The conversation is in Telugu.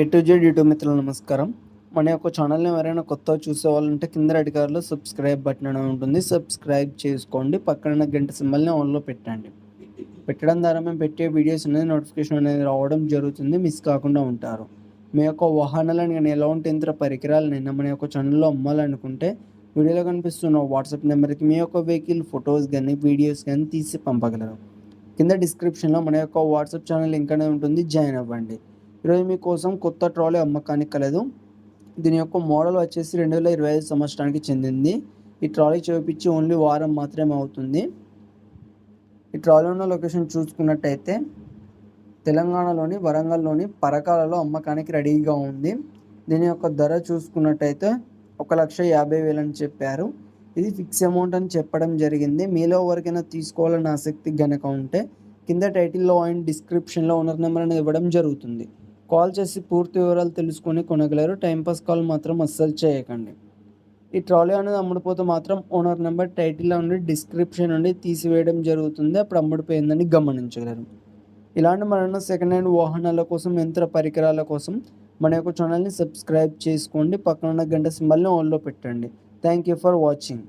ఏ టు జెడ్ యూట్యూబ్ మిత్రులు నమస్కారం. మన యొక్క ఛానల్ని ఎవరైనా కొత్త చూసే వాళ్ళు కింద రెడ్ సబ్స్క్రైబ్ బటన్ అనేది ఉంటుంది. సబ్స్క్రైబ్ చేసుకోండి. పక్కన గంట సింబల్ని ఆన్లో పెట్టండి. పెట్టడం ద్వారా మేము పెట్టే వీడియోస్ అనేది నోటిఫికేషన్ అనేది రావడం జరుగుతుంది. మిస్ కాకుండా ఉంటారు. మీ యొక్క వాహనాలను కానీ ఎలాంటి ఇంత పరికరాలనైనా మన యొక్క ఛానల్లో అమ్మాలనుకుంటే వీడియోలో కనిపిస్తున్న వాట్సాప్ నెంబర్కి మీ యొక్క వెహికల్ ఫొటోస్ కానీ వీడియోస్ కానీ తీసి పంపగలరు. కింద డిస్క్రిప్షన్లో మన యొక్క వాట్సాప్ ఛానల్ లింక్ అనేది ఉంటుంది. జాయిన్ అవ్వండి. ఈరోజు మీకోసం కొత్త ట్రాలీ అమ్మకానికి కలదు దీని యొక్క మోడల్ వచ్చేసి రెండు వేల ఇరవై ఐదు సంవత్సరానికి చెందింది. ఈ ట్రాలీ చూపించి ఓన్లీ వారం మాత్రమే అవుతుంది. ఈ ట్రాలీ ఉన్న లొకేషన్ చూసుకున్నట్టయితే తెలంగాణలోని వరంగల్లోని పరకాలలో అమ్మకానికి రెడీగా ఉంది. దీని యొక్క ధర చూసుకున్నట్టయితే ఒక లక్ష యాభై వేలు అని చెప్పారు. ఇది ఫిక్స్ అమౌంట్ అని చెప్పడం జరిగింది. మీలో ఎవరికైనా తీసుకోవాలని ఆసక్తి గనక ఉంటే కింద టైటిల్లో అండ్ డిస్క్రిప్షన్లో ఓనర్ నెంబర్ అనేది ఇవ్వడం జరుగుతుంది. కాల్ చేసి పూర్తి వివరాలు తెలుసుకొని కొనగలరు. టైంపాస్ కాల్ మాత్రం అస్సలు చేయకండి. ఈ ట్రాలీ అనేది అమ్ముడుపోతే మాత్రం ఓనర్ నెంబర్ టైటిల్లో నుండి డిస్క్రిప్షన్ నుండి తీసివేయడం జరుగుతుంది. అప్పుడు అమ్ముడిపోయిందని గమనించగలరు. ఇలాంటి మరణ సెకండ్ హ్యాండ్ వాహనాల కోసం యంత్ర పరికరాల కోసం మన యొక్క ఛానల్ని సబ్స్క్రైబ్ చేసుకోండి. పక్కన ఉన్న గంట సింబల్ని ఆన్లో పెట్టండి. Thank you for watching